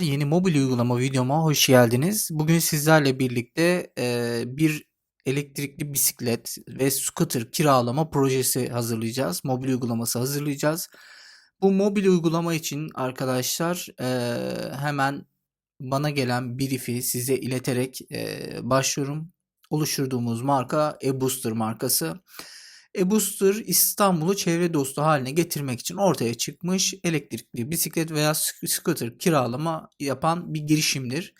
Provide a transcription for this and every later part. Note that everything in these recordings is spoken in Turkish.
Yeni mobil uygulama videoma hoş geldiniz. Bugün sizlerle birlikte eee, bir elektrikli bisiklet ve scooter kiralama projesi hazırlayacağız. Mobil uygulaması hazırlayacağız. Bu mobil uygulama için arkadaşlar eee, hemen bana gelen brief'i size ileterek eee, başlıyorum. Oluşturduğumuz marka e-Booster markası. E-Booster İstanbul'u çevre dostu haline getirmek için ortaya çıkmış elektrikli bisiklet veya scooter kiralama yapan bir girişimdir.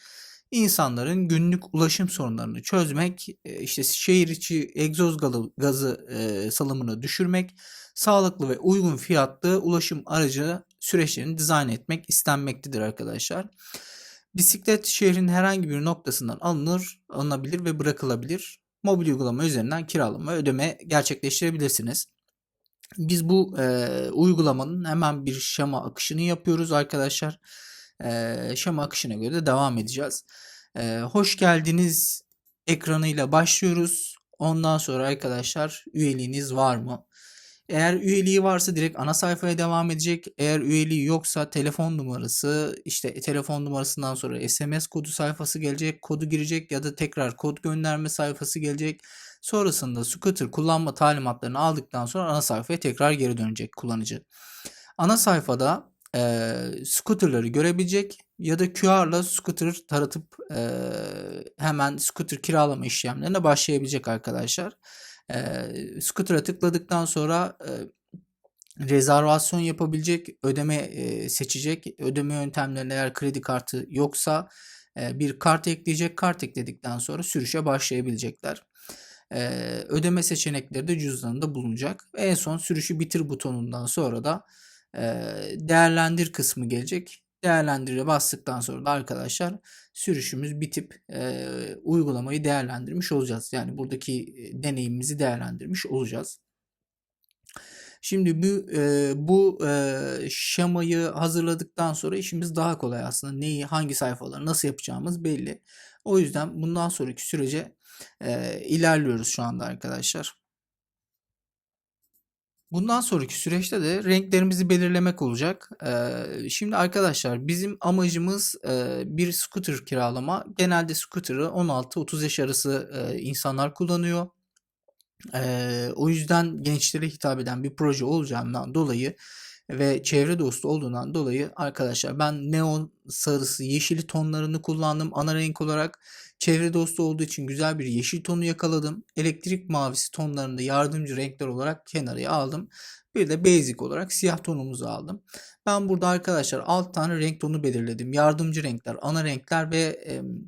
İnsanların günlük ulaşım sorunlarını çözmek, e, işte şehir içi egzoz gazı, gazı e, salımını düşürmek, sağlıklı ve uygun fiyatlı ulaşım aracı süreçlerini dizayn etmek istenmektedir arkadaşlar. Bisiklet şehrin herhangi bir noktasından alınır, alınabilir ve bırakılabilir mobil uygulama üzerinden kiralama ödeme gerçekleştirebilirsiniz. Biz bu e, uygulamanın hemen bir şema akışını yapıyoruz arkadaşlar. E, şema akışına göre de devam edeceğiz. E, hoş geldiniz ekranıyla başlıyoruz. Ondan sonra arkadaşlar üyeliğiniz var mı? Eğer üyeliği varsa direkt ana sayfaya devam edecek. Eğer üyeliği yoksa telefon numarası, işte telefon numarasından sonra SMS kodu sayfası gelecek. Kodu girecek ya da tekrar kod gönderme sayfası gelecek. Sonrasında scooter kullanma talimatlarını aldıktan sonra ana sayfaya tekrar geri dönecek kullanıcı. Ana sayfada e, scooterları görebilecek ya da QR'la scooter taratıp e, hemen scooter kiralama işlemlerine başlayabilecek arkadaşlar. E, scooter'a tıkladıktan sonra e, rezervasyon yapabilecek, ödeme e, seçecek. Ödeme yöntemlerinde eğer kredi kartı yoksa e, bir kart ekleyecek. Kart ekledikten sonra sürüşe başlayabilecekler. E, ödeme seçenekleri de cüzdanında bulunacak. En son sürüşü bitir butonundan sonra da e, değerlendir kısmı gelecek. Değerlendire bastıktan sonra da arkadaşlar sürüşümüz bitip e, uygulamayı değerlendirmiş olacağız. Yani buradaki deneyimimizi değerlendirmiş olacağız. Şimdi bu e, bu e, şemayı hazırladıktan sonra işimiz daha kolay aslında. Neyi, hangi sayfaları nasıl yapacağımız belli. O yüzden bundan sonraki sürece e, ilerliyoruz şu anda arkadaşlar. Bundan sonraki süreçte de renklerimizi belirlemek olacak. Ee, şimdi arkadaşlar bizim amacımız e, bir scooter kiralama. Genelde scooter'ı 16-30 yaş arası e, insanlar kullanıyor. E, o yüzden gençlere hitap eden bir proje olacağından dolayı ve çevre dostu olduğundan dolayı arkadaşlar ben neon sarısı, yeşili tonlarını kullandım ana renk olarak. Çevre dostu olduğu için güzel bir yeşil tonu yakaladım. Elektrik mavisi tonlarında yardımcı renkler olarak kenarıya aldım. Bir de basic olarak siyah tonumuzu aldım. Ben burada arkadaşlar 6 tane renk tonu belirledim. Yardımcı renkler, ana renkler ve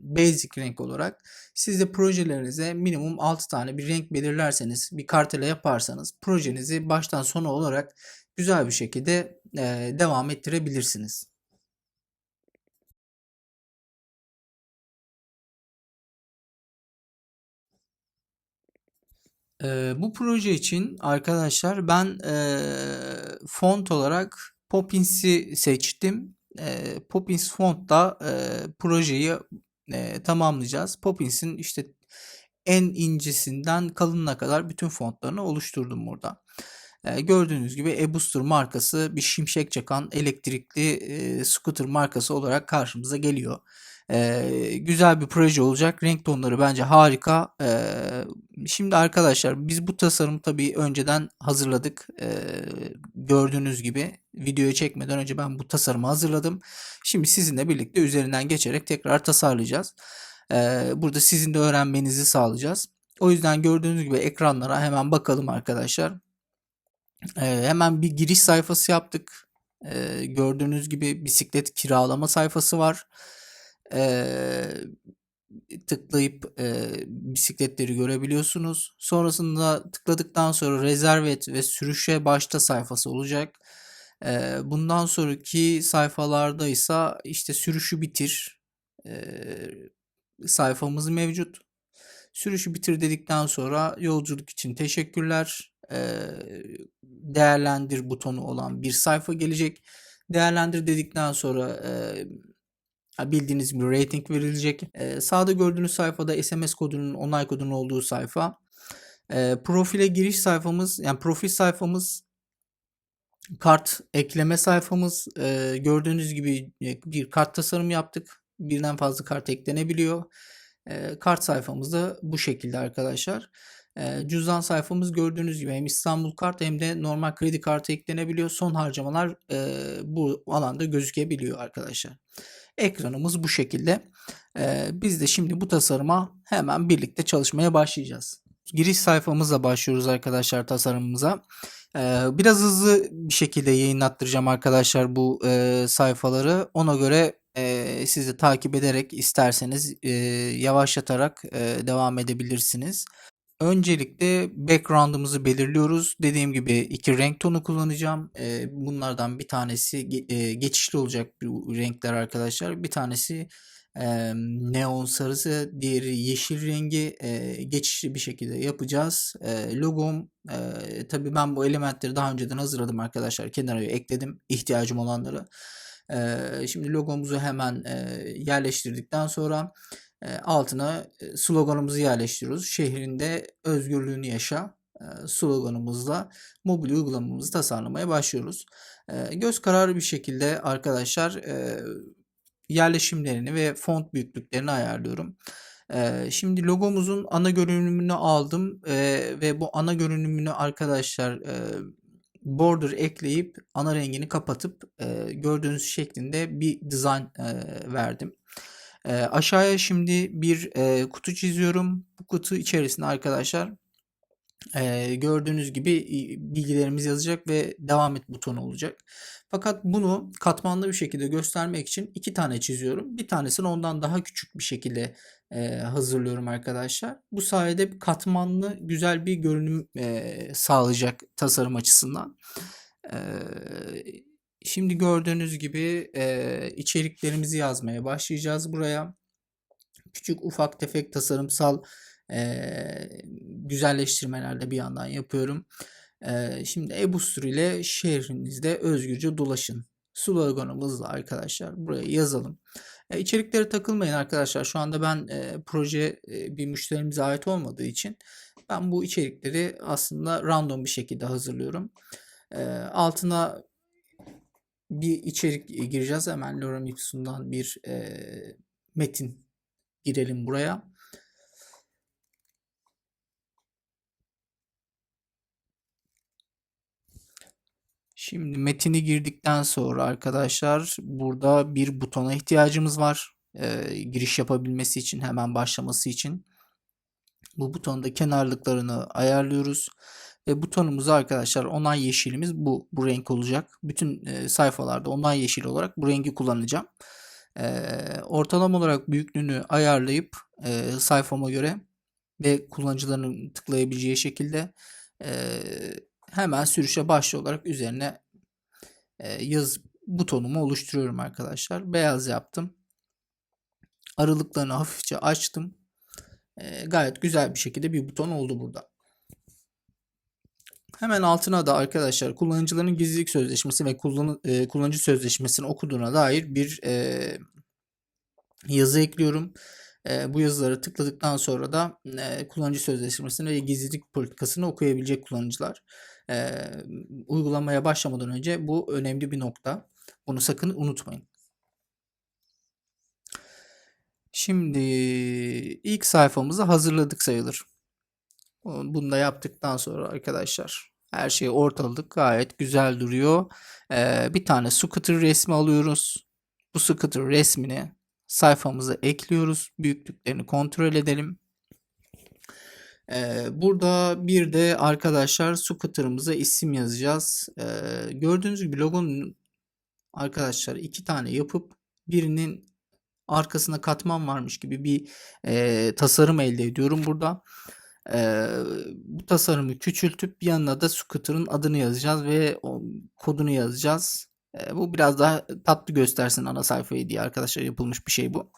basic renk olarak. Siz de projelerinize minimum 6 tane bir renk belirlerseniz, bir kartela yaparsanız projenizi baştan sona olarak güzel bir şekilde devam ettirebilirsiniz. Ee, bu proje için arkadaşlar ben e, font olarak Poppins'i seçtim. E, Poppins fontla e, projeyi e, tamamlayacağız. Poppins'in işte en incesinden kalınına kadar bütün fontlarını oluşturdum burada. E, gördüğünüz gibi e-Booster markası bir şimşek çakan elektrikli e, scooter markası olarak karşımıza geliyor. Ee, güzel bir proje olacak. Renk tonları bence harika. Ee, şimdi arkadaşlar biz bu tasarımı tabii önceden hazırladık. Ee, gördüğünüz gibi videoyu çekmeden önce ben bu tasarımı hazırladım. Şimdi sizinle birlikte üzerinden geçerek tekrar tasarlayacağız. Ee, burada sizin de öğrenmenizi sağlayacağız. O yüzden gördüğünüz gibi ekranlara hemen bakalım arkadaşlar. Ee, hemen bir giriş sayfası yaptık. Ee, gördüğünüz gibi bisiklet kiralama sayfası var e, tıklayıp e, bisikletleri görebiliyorsunuz. Sonrasında tıkladıktan sonra rezerve et ve sürüşe başta sayfası olacak. E, bundan sonraki sayfalarda ise işte sürüşü bitir e, sayfamız mevcut. Sürüşü bitir dedikten sonra yolculuk için teşekkürler. Değerlendir butonu olan bir sayfa gelecek. Değerlendir dedikten sonra bildiğiniz gibi rating verilecek. Ee, sağda gördüğünüz sayfada SMS kodunun onay kodunun olduğu sayfa. Ee, profile giriş sayfamız yani profil sayfamız Kart ekleme sayfamız. Eee, gördüğünüz gibi e, bir kart tasarımı yaptık. Birden fazla kart eklenebiliyor. Kart sayfamız da bu şekilde arkadaşlar. Cüzdan sayfamız gördüğünüz gibi hem İstanbul kart hem de normal kredi kartı eklenebiliyor. Son harcamalar eee, bu alanda gözükebiliyor arkadaşlar. Ekranımız bu şekilde. Eee, biz de şimdi bu tasarıma hemen birlikte çalışmaya başlayacağız. Giriş sayfamızla başlıyoruz arkadaşlar tasarımımıza. Eee, biraz hızlı bir şekilde yayınlattıracağım arkadaşlar bu eee, sayfaları. Ona göre eee, siz takip ederek isterseniz eee, yavaşlatarak eee, devam edebilirsiniz. Öncelikle background'ımızı belirliyoruz. Dediğim gibi iki renk tonu kullanacağım. Eee, bunlardan bir tanesi eee, geçişli olacak renkler arkadaşlar. Bir tanesi eee, neon sarısı, diğeri yeşil rengi eee, geçişli bir şekilde yapacağız. Logom, tabii ben bu elementleri daha önceden hazırladım arkadaşlar. Kenara ekledim ihtiyacım olanları. Şimdi logomuzu hemen yerleştirdikten sonra e, altına e, sloganımızı yerleştiriyoruz. Şehrinde özgürlüğünü yaşa e, sloganımızla mobil uygulamamızı tasarlamaya başlıyoruz. E, göz kararı bir şekilde arkadaşlar e, yerleşimlerini ve font büyüklüklerini ayarlıyorum. Şimdi logomuzun ana görünümünü aldım e, ve bu ana görünümünü arkadaşlar border ekleyip ana rengini kapatıp gördüğünüz şeklinde bir dizayn verdim. E, aşağıya şimdi bir e, kutu çiziyorum. Bu kutu içerisinde arkadaşlar e, gördüğünüz gibi bilgilerimiz yazacak ve devam et butonu olacak. Fakat bunu katmanlı bir şekilde göstermek için iki tane çiziyorum. Bir tanesini ondan daha küçük bir şekilde e, hazırlıyorum arkadaşlar. Bu sayede katmanlı güzel bir görünüm e, sağlayacak tasarım açısından. E, Şimdi gördüğünüz gibi e, içeriklerimizi yazmaya başlayacağız buraya. Küçük ufak tefek tasarımsal e, güzelleştirmeler bir yandan yapıyorum. E, şimdi Ebustur ile şehrinizde özgürce dolaşın. Sloganımızla arkadaşlar buraya yazalım. E, içeriklere takılmayın arkadaşlar. Şu anda ben e, proje e, bir müşterimize ait olmadığı için ben bu içerikleri aslında random bir şekilde hazırlıyorum. E, altına bir içerik gireceğiz. Hemen Lorem Ipsum'dan bir e, metin girelim buraya. Şimdi metini girdikten sonra arkadaşlar burada bir butona ihtiyacımız var. E, giriş yapabilmesi için hemen başlaması için. Bu butonda kenarlıklarını ayarlıyoruz. Ve butonumuzu arkadaşlar onay yeşilimiz bu. Bu renk olacak. Bütün e, sayfalarda onay yeşil olarak bu rengi kullanacağım. E, ortalama olarak büyüklüğünü ayarlayıp e, sayfama göre ve kullanıcıların tıklayabileceği şekilde e, hemen sürüşe başlı olarak üzerine e, yaz butonumu oluşturuyorum arkadaşlar. Beyaz yaptım. Aralıklarını hafifçe açtım. E, gayet güzel bir şekilde bir buton oldu burada. Hemen altına da arkadaşlar kullanıcıların gizlilik sözleşmesi ve kullanı, e, kullanıcı sözleşmesini okuduğuna dair bir e, yazı ekliyorum. E, bu yazıları tıkladıktan sonra da e, kullanıcı sözleşmesini ve gizlilik politikasını okuyabilecek kullanıcılar. E, uygulamaya başlamadan önce bu önemli bir nokta. Bunu sakın unutmayın. Şimdi ilk sayfamızı hazırladık sayılır. Bunu da yaptıktan sonra arkadaşlar her şeyi ortaladık. Gayet güzel duruyor. Ee, bir tane scooter resmi alıyoruz. Bu scooter resmini sayfamıza ekliyoruz. Büyüklüklerini kontrol edelim. Ee, burada bir de arkadaşlar scooter'ımıza isim yazacağız. Ee, gördüğünüz gibi logonun arkadaşlar iki tane yapıp birinin arkasına katman varmış gibi bir e, tasarım elde ediyorum burada. Ee, bu tasarımı küçültüp yanına da scooter'ın adını yazacağız ve o kodunu yazacağız. Ee, bu biraz daha tatlı göstersin ana sayfayı diye arkadaşlar yapılmış bir şey bu.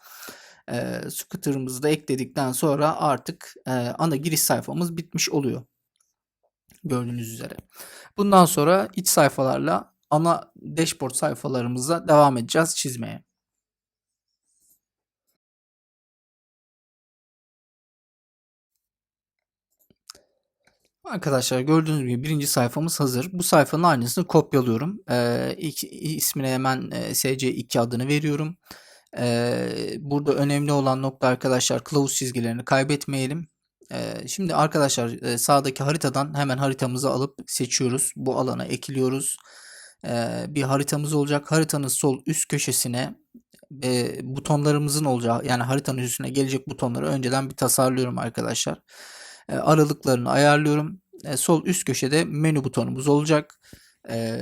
Ee, scooter'ımızı da ekledikten sonra artık e, ana giriş sayfamız bitmiş oluyor. Gördüğünüz üzere. Bundan sonra iç sayfalarla ana dashboard sayfalarımıza devam edeceğiz çizmeye. Arkadaşlar gördüğünüz gibi birinci sayfamız hazır. Bu sayfanın aynısını kopyalıyorum. Ee, ilk ismine hemen e, SC2 adını veriyorum. Ee, burada önemli olan nokta arkadaşlar kılavuz çizgilerini kaybetmeyelim. Ee, şimdi arkadaşlar e, sağdaki haritadan hemen haritamızı alıp seçiyoruz. Bu alana ekliyoruz. Ee, bir haritamız olacak. Haritanın sol üst köşesine e, butonlarımızın olacağı yani haritanın üstüne gelecek butonları önceden bir tasarlıyorum arkadaşlar. E, aralıklarını ayarlıyorum. E, sol üst köşede menü butonumuz olacak. E,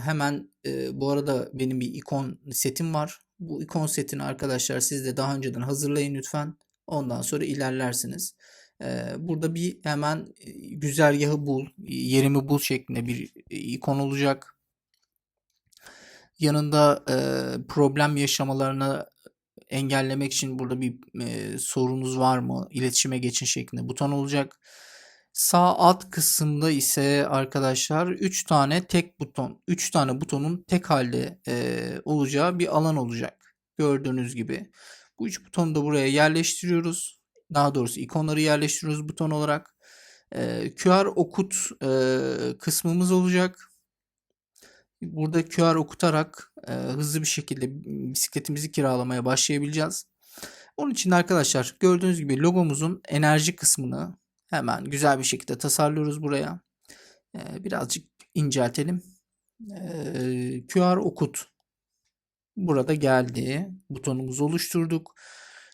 hemen e, bu arada benim bir ikon setim var. Bu ikon setini arkadaşlar siz de daha önceden hazırlayın lütfen. Ondan sonra ilerlersiniz. E, burada bir hemen e, güzergahı bul, yerimi bul şeklinde bir ikon olacak. Yanında e, problem yaşamalarını engellemek için burada bir e, sorunuz var mı? İletişime geçin şeklinde buton olacak. Sağ alt kısımda ise arkadaşlar 3 tane tek buton, 3 tane butonun tek halde e, olacağı bir alan olacak. Gördüğünüz gibi. Bu 3 butonu da buraya yerleştiriyoruz. Daha doğrusu ikonları yerleştiriyoruz buton olarak. E, QR okut e, kısmımız olacak. Burada QR okutarak e, hızlı bir şekilde bisikletimizi kiralamaya başlayabileceğiz. Onun için arkadaşlar gördüğünüz gibi logomuzun enerji kısmını hemen güzel bir şekilde tasarlıyoruz buraya. E, birazcık inceltelim. E, QR okut burada geldi. Butonumuzu oluşturduk.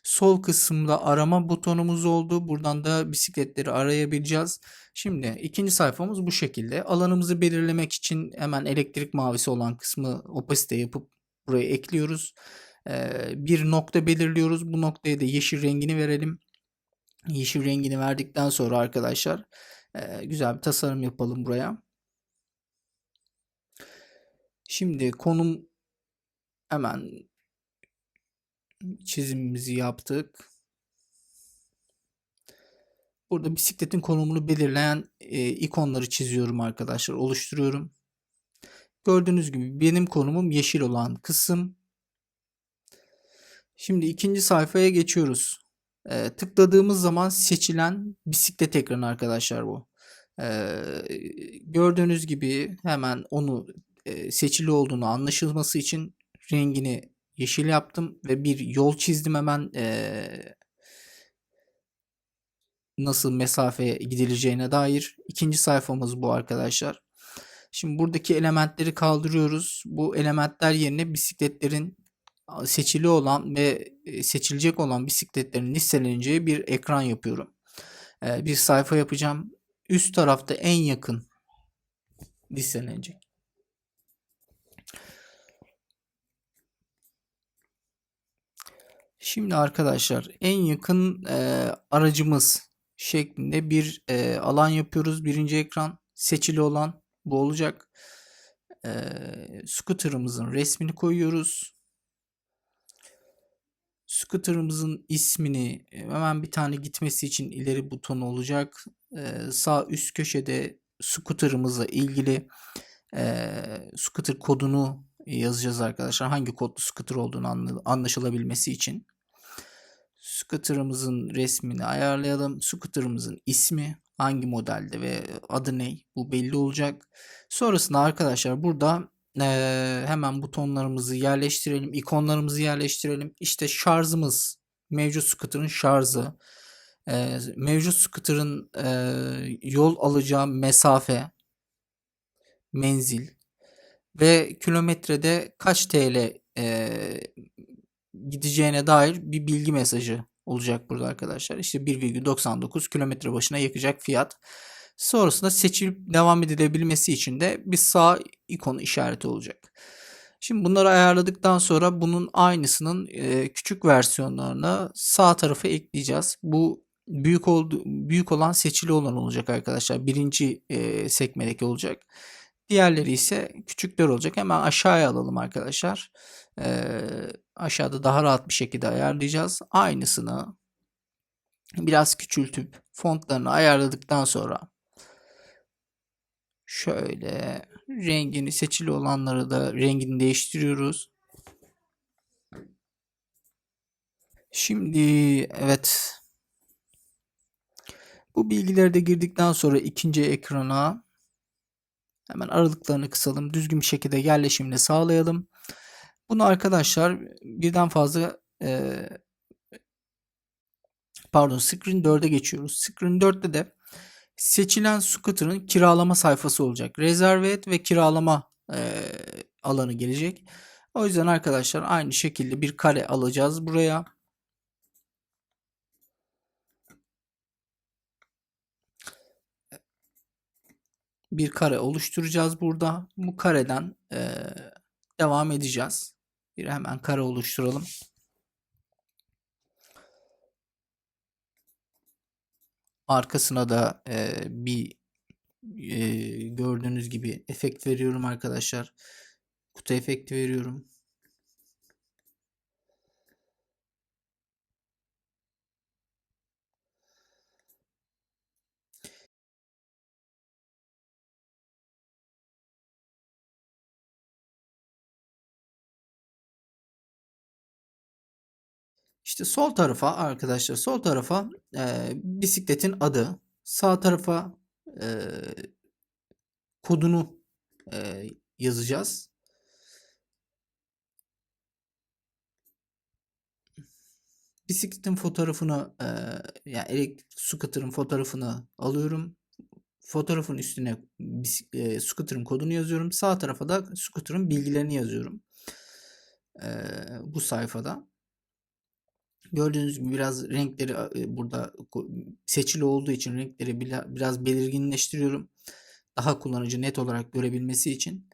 Sol kısımda arama butonumuz oldu. Buradan da bisikletleri arayabileceğiz. Şimdi ikinci sayfamız bu şekilde. Alanımızı belirlemek için hemen elektrik mavisi olan kısmı opasite yapıp buraya ekliyoruz. Ee, bir nokta belirliyoruz. Bu noktaya da yeşil rengini verelim. Yeşil rengini verdikten sonra arkadaşlar e, güzel bir tasarım yapalım buraya. Şimdi konum hemen çizimimizi yaptık. Burada bisikletin konumunu belirleyen e, ikonları çiziyorum arkadaşlar. Oluşturuyorum. Gördüğünüz gibi benim konumum yeşil olan kısım. Şimdi ikinci sayfaya geçiyoruz. E, tıkladığımız zaman seçilen bisiklet ekranı arkadaşlar bu. E, gördüğünüz gibi hemen onu e, seçili olduğunu anlaşılması için rengini yeşil yaptım ve bir yol çizdim hemen ee, nasıl mesafeye gidileceğine dair. İkinci sayfamız bu arkadaşlar. Şimdi buradaki elementleri kaldırıyoruz. Bu elementler yerine bisikletlerin seçili olan ve seçilecek olan bisikletlerin listeleneceği bir ekran yapıyorum. Bir sayfa yapacağım. Üst tarafta en yakın listelenecek. Şimdi arkadaşlar en yakın e, aracımız şeklinde bir e, alan yapıyoruz. Birinci ekran seçili olan bu olacak. E, scooter'ımızın resmini koyuyoruz. Scooter'ımızın ismini hemen bir tane gitmesi için ileri butonu olacak. E, sağ üst köşede scooter'ımızla ilgili e, scooter kodunu yazacağız arkadaşlar. Hangi kodlu scooter olduğunu anlaşılabilmesi için. Scooter'ımızın resmini ayarlayalım. Scooter'ımızın ismi hangi modelde ve adı ne bu belli olacak. Sonrasında arkadaşlar burada e, hemen butonlarımızı yerleştirelim. ikonlarımızı yerleştirelim. İşte şarjımız mevcut scooter'ın şarjı. E, mevcut scooter'ın e, yol alacağı mesafe menzil ve kilometrede kaç TL e, gideceğine dair bir bilgi mesajı olacak burada arkadaşlar. İşte 1,99 kilometre başına yakacak fiyat. Sonrasında seçilip devam edilebilmesi için de bir sağ ikonu işareti olacak. Şimdi bunları ayarladıktan sonra bunun aynısının e, küçük versiyonlarını sağ tarafa ekleyeceğiz. Bu büyük oldu büyük olan seçili olan olacak arkadaşlar. Birinci e, sekmedeki olacak. Diğerleri ise küçükler olacak. Hemen aşağıya alalım arkadaşlar. Ee, aşağıda daha rahat bir şekilde ayarlayacağız. Aynısını biraz küçültüp fontlarını ayarladıktan sonra şöyle rengini seçili olanları da rengini değiştiriyoruz. Şimdi evet Bu bilgileri de girdikten sonra ikinci ekrana hemen aralıklarını kısalım. Düzgün bir şekilde yerleşimini sağlayalım. Bunu arkadaşlar birden fazla e, pardon screen 4'e geçiyoruz. Screen 4'te de seçilen scooter'ın kiralama sayfası olacak. Rezerve ve kiralama e, alanı gelecek. O yüzden arkadaşlar aynı şekilde bir kare alacağız buraya. Bir kare oluşturacağız burada. Bu kareden e, devam edeceğiz. Bir hemen kare oluşturalım. Arkasına da e, bir e, gördüğünüz gibi efekt veriyorum arkadaşlar. Kutu efekti veriyorum. İşte sol tarafa arkadaşlar sol tarafa e, bisikletin adı, sağ tarafa e, kodunu e, yazacağız. Bisikletin fotoğrafını e, yani elektrik scooter'ın fotoğrafını alıyorum. Fotoğrafın üstüne e, scooter'ın kodunu yazıyorum. Sağ tarafa da scooter'ın bilgilerini yazıyorum. E, bu sayfada. Gördüğünüz gibi biraz renkleri e, burada seçili olduğu için renkleri biraz belirginleştiriyorum. Daha kullanıcı net olarak görebilmesi için.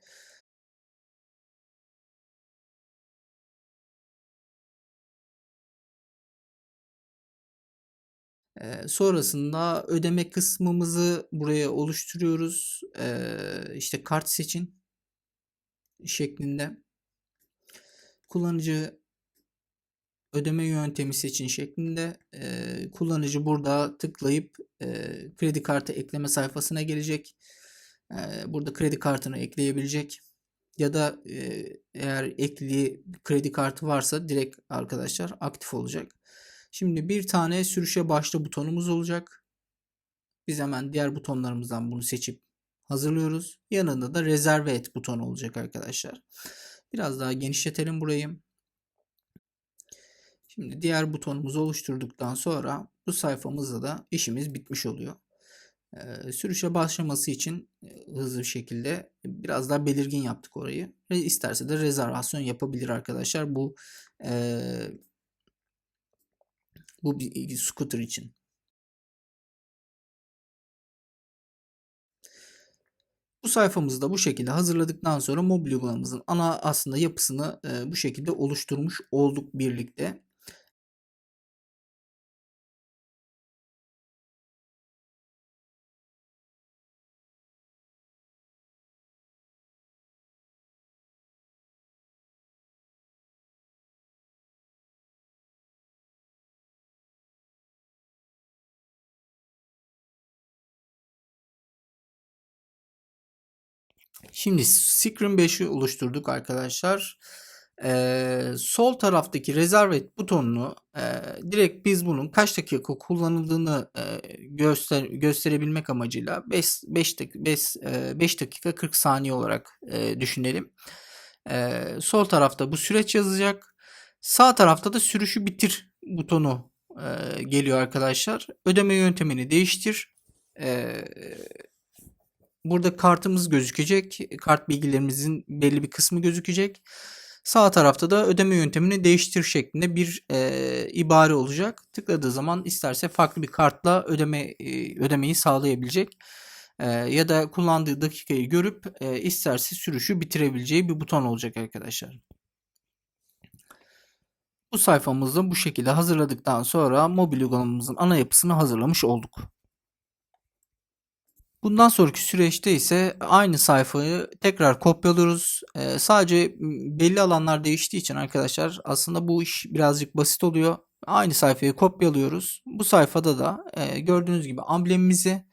Ee, sonrasında ödeme kısmımızı buraya oluşturuyoruz. Ee, işte kart seçin şeklinde. Kullanıcı ödeme yöntemi seçin şeklinde e, kullanıcı burada tıklayıp e, kredi kartı ekleme sayfasına gelecek. E, burada kredi kartını ekleyebilecek ya da e, eğer ekli kredi kartı varsa direkt arkadaşlar aktif olacak. Şimdi bir tane sürüşe başla butonumuz olacak. Biz hemen diğer butonlarımızdan bunu seçip hazırlıyoruz. Yanında da rezerve et butonu olacak arkadaşlar. Biraz daha genişletelim burayı. Şimdi diğer butonumuzu oluşturduktan sonra bu sayfamızda da işimiz bitmiş oluyor. Ee, sürüşe başlaması için e, hızlı bir şekilde biraz daha belirgin yaptık orayı. Ve de rezervasyon yapabilir arkadaşlar bu e, bu bir scooter için. Bu sayfamızı da bu şekilde hazırladıktan sonra mobil uygulamamızın ana aslında yapısını e, bu şekilde oluşturmuş olduk birlikte. Şimdi Screen 5'i oluşturduk arkadaşlar. Ee, sol taraftaki Reserve et butonunu e, direkt biz bunun kaç dakika kullanıldığını e, göster gösterebilmek amacıyla 5 5 dakika 5, 5 dakika 40 saniye olarak e, düşünelim. E, sol tarafta bu süreç yazacak. Sağ tarafta da sürüşü bitir butonu e, geliyor arkadaşlar. Ödeme yöntemini değiştir. E, Burada kartımız gözükecek. Kart bilgilerimizin belli bir kısmı gözükecek. Sağ tarafta da ödeme yöntemini değiştir şeklinde bir e, ibare olacak. Tıkladığı zaman isterse farklı bir kartla ödeme e, ödemeyi sağlayabilecek. E, ya da kullandığı dakikayı görüp e, isterse sürüşü bitirebileceği bir buton olacak arkadaşlar. Bu sayfamızda bu şekilde hazırladıktan sonra mobil uygulamamızın ana yapısını hazırlamış olduk. Bundan sonraki süreçte ise aynı sayfayı tekrar kopyalıyoruz. Ee, sadece belli alanlar değiştiği için arkadaşlar aslında bu iş birazcık basit oluyor. Aynı sayfayı kopyalıyoruz. Bu sayfada da e, gördüğünüz gibi amblemimizi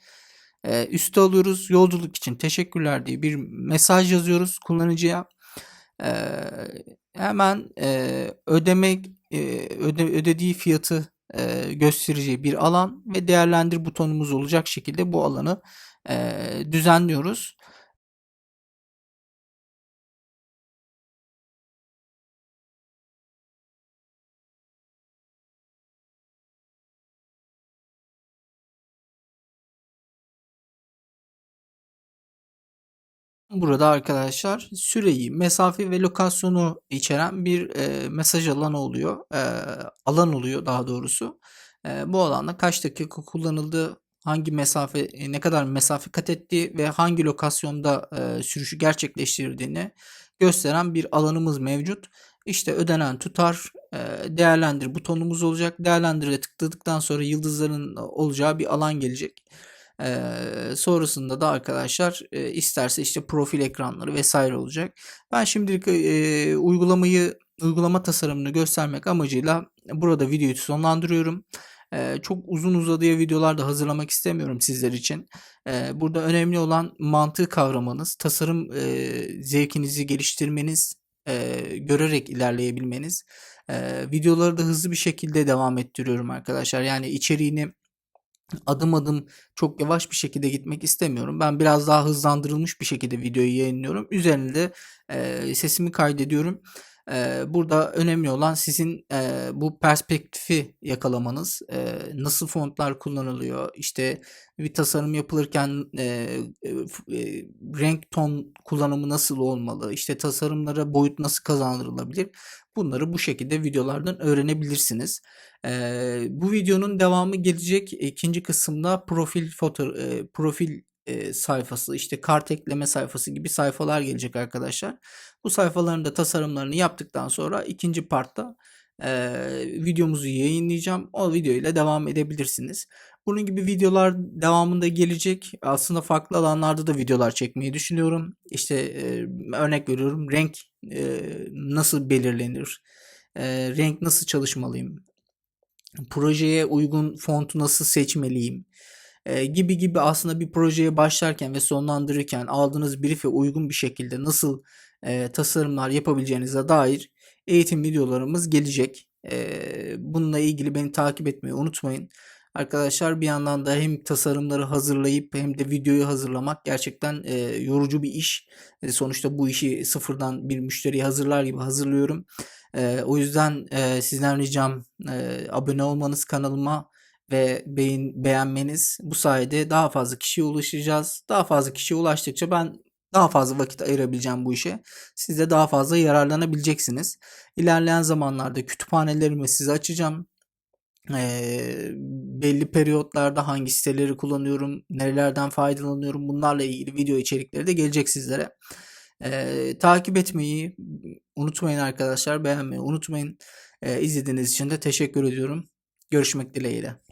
e, üste alıyoruz. Yolculuk için teşekkürler diye bir mesaj yazıyoruz kullanıcıya. E, hemen e, ödemek e, öde, ödediği fiyatı e, göstereceği bir alan ve değerlendir butonumuz olacak şekilde bu alanı e, düzenliyoruz. Burada arkadaşlar süreyi, mesafe ve lokasyonu içeren bir e, mesaj alanı oluyor. E, alan oluyor daha doğrusu. E, bu alanda kaç dakika kullanıldı, hangi mesafe, e, ne kadar mesafe kat ettiği ve hangi lokasyonda e, sürüşü gerçekleştirdiğini gösteren bir alanımız mevcut. İşte ödenen tutar, e, değerlendir butonumuz olacak. Değerlendire tıkladıktan sonra yıldızların olacağı bir alan gelecek. Ee, sonrasında da arkadaşlar e, isterse işte profil ekranları vesaire olacak. Ben şimdilik e, uygulamayı uygulama tasarımını göstermek amacıyla burada videoyu sonlandırıyorum. Çok uzun uzadıya videolar da hazırlamak istemiyorum sizler için. Burada önemli olan mantığı kavramanız, tasarım e, zevkinizi geliştirmeniz, görerek ilerleyebilmeniz. Videoları da hızlı bir şekilde devam ettiriyorum arkadaşlar. Yani içeriğini adım adım çok yavaş bir şekilde gitmek istemiyorum. Ben biraz daha hızlandırılmış bir şekilde videoyu yayınlıyorum. Üzerinde sesimi kaydediyorum. E, burada önemli olan sizin e, bu perspektifi yakalamanız. E, nasıl fontlar kullanılıyor? İşte bir tasarım yapılırken e, e, renk ton kullanımı nasıl olmalı? İşte tasarımlara boyut nasıl kazandırılabilir? Bunları bu şekilde videolardan öğrenebilirsiniz. Ee, bu videonun devamı gelecek. ikinci kısımda profil foto e, profil e, sayfası, işte kart ekleme sayfası gibi sayfalar gelecek arkadaşlar. Bu sayfaların da tasarımlarını yaptıktan sonra ikinci partta e, videomuzu yayınlayacağım. O video ile devam edebilirsiniz. Bunun gibi videolar devamında gelecek. Aslında farklı alanlarda da videolar çekmeyi düşünüyorum. İşte e, örnek veriyorum renk e, nasıl belirlenir? E, renk nasıl çalışmalıyım? Projeye uygun fontu nasıl seçmeliyim? E, gibi gibi aslında bir projeye başlarken ve sonlandırırken aldığınız brief'e uygun bir şekilde nasıl e, tasarımlar yapabileceğinize dair eğitim videolarımız gelecek. E, bununla ilgili beni takip etmeyi unutmayın. Arkadaşlar bir yandan da hem tasarımları hazırlayıp hem de videoyu hazırlamak gerçekten e, yorucu bir iş. E, sonuçta bu işi sıfırdan bir müşteriye hazırlar gibi hazırlıyorum. E, o yüzden e, sizden ricam e, abone olmanız kanalıma ve beğen, beğenmeniz. Bu sayede daha fazla kişiye ulaşacağız. Daha fazla kişiye ulaştıkça ben daha fazla vakit ayırabileceğim bu işe. Siz de daha fazla yararlanabileceksiniz. İlerleyen zamanlarda kütüphanelerimi size açacağım e, belli periyotlarda hangi siteleri kullanıyorum, nerelerden faydalanıyorum bunlarla ilgili video içerikleri de gelecek sizlere. E, takip etmeyi unutmayın arkadaşlar, beğenmeyi unutmayın. E, izlediğiniz için de teşekkür ediyorum. Görüşmek dileğiyle.